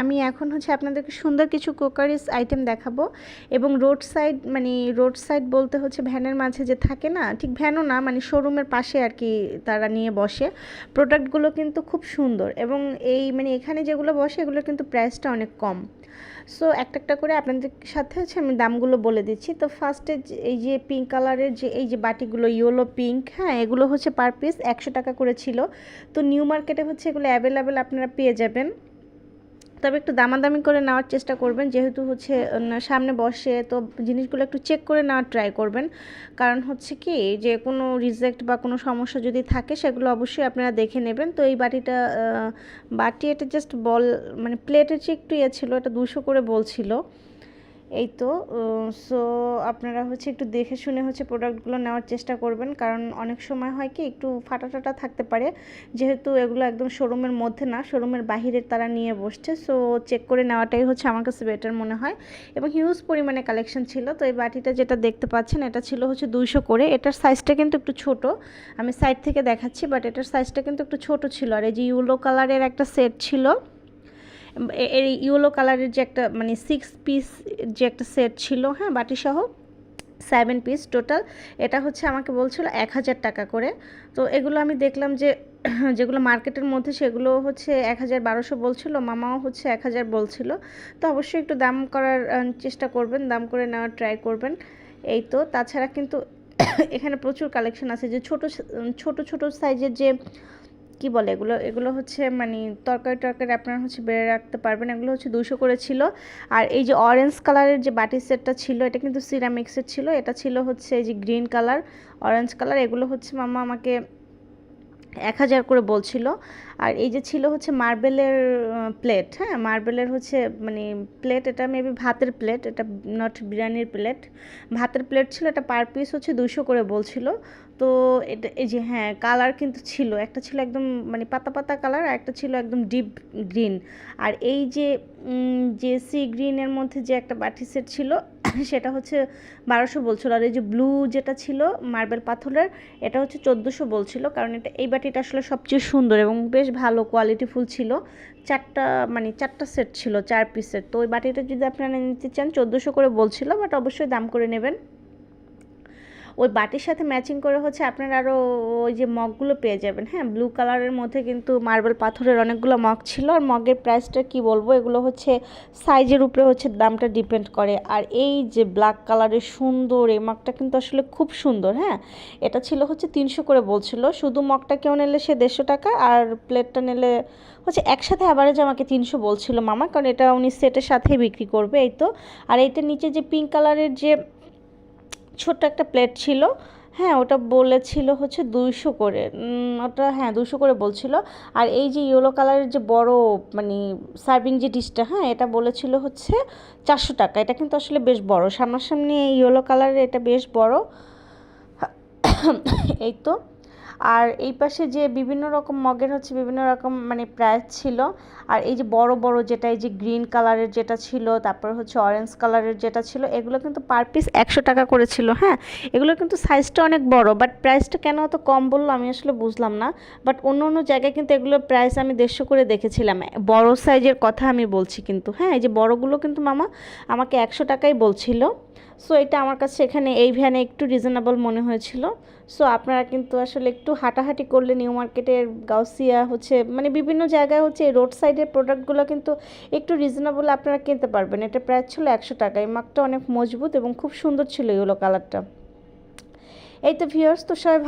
আমি এখন হচ্ছে আপনাদেরকে সুন্দর কিছু কোকারিস আইটেম দেখাবো এবং রোড সাইড মানে রোড সাইড বলতে হচ্ছে ভ্যানের মাঝে যে থাকে না, ঠিক ভ্যানও না মানে শোরুমের পাশে আর কি তারা নিয়ে বসে। প্রোডাক্টগুলো কিন্তু খুব সুন্দর এবং এই মানে এখানে যেগুলো বসে, এগুলোর কিন্তু প্রাইসটা অনেক কম। সো একটা একটা করে আপনাদের সাথে হচ্ছে আমি দামগুলো বলে দিচ্ছি। তো ফার্স্টে এই যে পিঙ্ক কালারের যে, এই যে বাটিগুলো ইয়েলো পিঙ্ক হ্যাঁ এগুলো হচ্ছে পার পিস একশো টাকা করে ছিল। তো নিউ মার্কেটে হচ্ছে এগুলো অ্যাভেলেবেল আপনারা পেয়ে যাবেন। তবে একটু দামাদামি করে নেওয়ার চেষ্টা করবেন। যেহেতু হচ্ছে সামনে বসে তো জিনিসগুলো একটু চেক করে নেওয়ার ট্রাই করবেন। কারণ হচ্ছে কি, যে কোনো রিজেক্ট বা কোনো সমস্যা যদি থাকে, সেগুলো অবশ্যই আপনারা দেখে নেবেন। তো এই বাটিটা বাটি এটা জাস্ট বল মানে প্লেটের চেয়ে একটু ইয়ে ছিল, এটা দুশো করে বলছিল এই তো সো আপনারা হচ্ছে একটু দেখে শুনে হচ্ছে প্রোডাক্টগুলো নেওয়ার চেষ্টা করবেন। কারণ অনেক সময় হয় কি, একটু ফাটা টাটা থাকতে পারে। যেহেতু এগুলো একদম শোরুমের মধ্যে না শোরুমের বাহিরের তারা নিয়ে বসছে। সো চেক করে নেওয়াটাই হচ্ছে আমার কাছে বেটার মনে হয়। এবং হিউজ পরিমাণে কালেকশন ছিল। তো এই বাটিটা যেটা দেখতে পাচ্ছেন, এটা ছিল হচ্ছে দুইশো করে। এটার সাইজটা কিন্তু একটু ছোট। আমি সাইড থেকে দেখাচ্ছি বাট এটার সাইজটা কিন্তু একটু ছোট ছিল। আর এই যে ইউলো কালারের একটা সেট ছিল এর ইয়েলো কালারের যে একটা মানে সিক্স পিস যে একটা সেট ছিল হ্যাঁ বাটিসহ সেভেন পিস টোটাল এটা হচ্ছে আমাকে বলছিল এক হাজার টাকা করে। তো এগুলো আমি দেখলাম যে, যেগুলো মার্কেটের মধ্যে সেগুলো হচ্ছে এক হাজার বারোশো বলছিলো, মামাও হচ্ছে এক হাজার বলছিল। তো অবশ্যই একটু দাম করার চেষ্টা করবেন, দাম করে নেওয়ার ট্রাই করবেন। এই তো, তাছাড়া কিন্তু এখানে প্রচুর কালেকশন আছে যে ছোট ছোট ছোট সাইজের যে কি বলে এগুলো? এগুলো হচ্ছে মানে তরকারি টরকারি আপনারা হচ্ছে বেড়ে রাখতে পারবেন। এগুলো হচ্ছে দুশো করে ছিল। আর এই যে অরেঞ্জ কালারের যে বাটি সেটটা ছিল, এটা কিন্তু সিরামিক্সের ছিল। এটা ছিল হচ্ছে এই যে গ্রিন কালার অরেঞ্জ কালার এগুলো হচ্ছে মামা আমাকে এক হাজার করে বলছিল। আর এই যে ছিল হচ্ছে মার্বেলের প্লেট হ্যাঁ? মার্বেলের হচ্ছে মানে প্লেট এটা মেবি ভাতের প্লেট এটা নট বিরিয়ানির প্লেট ভাতের প্লেট ছিল, এটা পার পিস হচ্ছে দুশো করে বলছিল। তো এটা, এই যে হ্যাঁ কালার কিন্তু ছিল। একটা ছিল একদম মানে পাতা পাতা কালার আর একটা ছিল একদম ডিপ গ্রিন আর এই যে যে সি গ্রিনের মধ্যে যে একটা বাটি সেট ছিল, সেটা হচ্ছে বারোশো বলছিল আর এই যে ব্লু যেটা ছিল মার্বেল পাথরের, এটা হচ্ছে চোদ্দোশো বলছিল কারণ এটা, এই বাটিটা আসলে সবচেয়ে সুন্দর এবং বেশ ভালো কোয়ালিটিফুল ছিল। চারটা মানে চারটা সেট ছিল, চার পিসের তো ওই বাটিটা যদি আপনারা নিতে চান, চোদ্দোশো করে বলছিল বাট অবশ্যই দাম করে নেবেন। ওই বাটির সাথে ম্যাচিং করে হচ্ছে আপনার আরও ওই যে মগগুলো পেয়ে যাবেন। হ্যাঁ ব্লু কালারের মধ্যে কিন্তু মার্বেল পাথরের অনেকগুলো মগ ছিল। আর মগের প্রাইসটা কি বলব? এগুলো হচ্ছে সাইজের উপরে হচ্ছে দামটা ডিপেন্ড করে। আর এই যে ব্ল্যাক কালারের সুন্দর এই মগটা কিন্তু আসলে খুব সুন্দর হ্যাঁ? এটা ছিল হচ্ছে তিনশো করে বলছিল। শুধু মগটা কেউ নিলে সে দেড়শো টাকা, আর প্লেটটা নিলে হচ্ছে একসাথে অ্যাভারেজ আমাকে তিনশো বলছিল মামা। কারণ এটা উনি সেটের সাথেই বিক্রি করবে, এই তো। আর এইটার নিচে যে পিঙ্ক কালারের যে ছোট্ট একটা প্লেট ছিল। হ্যাঁ ওটা বলেছিল হচ্ছে দুইশো করে। ওটা হ্যাঁ দুশো করে বলছিল। আর এই যে ইয়েলো কালারের যে বড় মানে সার্ভিং যে ডিশটা হ্যাঁ এটা বলেছিল হচ্ছে চারশো টাকা। এটা কিন্তু আসলে বেশ বড়। সামনাসামনি এই ইয়েলো কালারের এটা বেশ বড়। এই তো। আর এই পাশে যে বিভিন্ন রকম মগের হচ্ছে বিভিন্ন রকম মানে প্রাইস ছিল। আর এই যে বড় বড় যেটা, এই যে গ্রিন কালারের যেটা ছিল, তারপর হচ্ছে অরেঞ্জ কালারের যেটা ছিল, এগুলো কিন্তু পার পিস একশো টাকা করে ছিল হ্যাঁ? এগুলো কিন্তু সাইজটা অনেক বড় বাট প্রাইসটা কেন অত কম বলল আমি আসলে বুঝলাম না। বাট অন্য অন্য জায়গায় কিন্তু এগুলোর প্রাইস আমি দেড়শো করে দেখেছিলাম। বড় সাইজের কথা আমি বলছি কিন্তু হ্যাঁ? এই যে বড়গুলো কিন্তু মামা আমাকে একশো টাকাই বলছিল। সো এটা আমার কাছে এখানে এই ভ্যানে একটু রিজনেবল মনে হয়েছিল। সো আপনারা কিন্তু আসলে একটু হাঁটাহাঁটি করলে নিউ মার্কেটের গাউসিয়া হচ্ছে মানে বিভিন্ন জায়গায় হচ্ছে রোড সাইডের প্রোডাক্টগুলো কিন্তু একটু রিজনেবল আপনারা কিনতে পারবেন। এটা প্রায় ছিল একশো টাকা। এই অনেক মজবুত এবং খুব সুন্দর ছিল ইয়েলো কালারটা এই তো ভিউয়ার্স তো সবাই